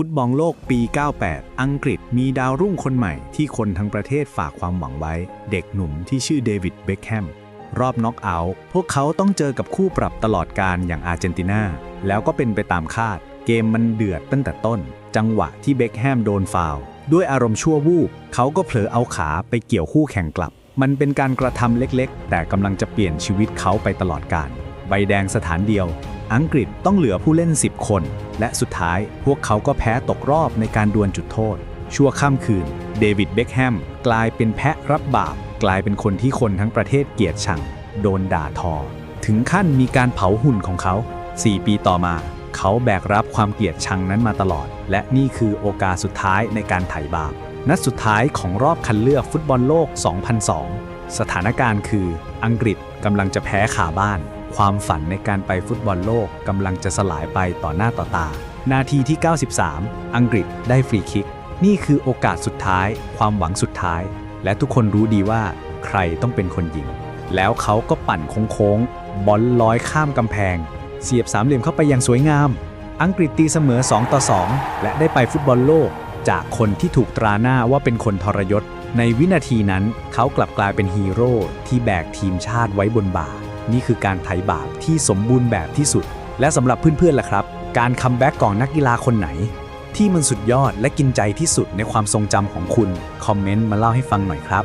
ฟุตบอลโลกปี 98 อังกฤษมีดาวรุ่งคนใหม่ที่คนทั้งประเทศฝากความหวังไว้ เด็กหนุ่มที่ชื่อเดวิด เบคแฮม รอบน็อกเอาท์ พวกเขาต้องเจอกับคู่ปรับตลอดการอย่างอาร์เจนตินา แล้วก็เป็นไปตามคาด เกมมันเดือดตั้งแต่ต้น จังหวะที่เบคแฮมโดนฟาว ด้วยอารมณ์ชั่ววูบ เขาก็เผลอเอาขาไปเกี่ยวคู่แข่งกลับ มันเป็นการกระทำเล็กๆ แต่กำลังจะเปลี่ยนชีวิตเขาไปตลอดกาลใบแดงสถานเดียว อังกฤษต้องเหลือผู้เล่น 10 คน และสุดท้ายพวกเขาก็แพ้ตกรอบในการดวลจุดโทษ ชั่วข้ามคืน เดวิดเบคแฮมกลายเป็นแพะรับบาป กลายเป็นคนที่คนทั้งประเทศเกลียดชัง โดนด่าทอ ถึงขั้นมีการเผาหุ่นของเขา 4 ปีต่อมา เขาแบกรับความเกลียดชังนั้นมาตลอด และนี่คือโอกาสสุดท้ายในการไถ่บาป นัดสุดท้ายของรอบคัดเลือกฟุตบอลโลก 2002 สถานการณ์คืออังกฤษกำลังจะแพ้ขาบ้าน ความฝันในการไปฟุตบอลโลกกำลังจะสลายไปต่อหน้าต่อตา นาทีที่ 93 อังกฤษได้ฟรีคิก นี่คือโอกาสสุดท้าย ความหวังสุดท้าย และทุกคนรู้ดีว่าใครต้องเป็นคนยิง แล้วเขาก็ปั่นโค้งๆบอลลอยข้ามกำแพง เสียบสามเหลี่ยมเข้าไปอย่างสวยงาม อังกฤษตีเสมอ 2 ต่อ 2 และได้ไปฟุตบอลโลก จากคนที่ถูกตราหน้าว่าเป็นคนทรยศในวินาทีนั้นเขากลับกลายเป็นฮีโร่ที่แบกทีมชาติไว้บนบ่า นี่คือการไถ่บาปที่สมบูรณ์แบบที่สุด และสำหรับเพื่อนๆล่ะครับ การคัมแบ็กของนักกีฬาคนไหน ที่มันสุดยอดและกินใจที่สุดในความทรงจำของคุณ คอมเมนต์มาเล่าให้ฟังหน่อยครับ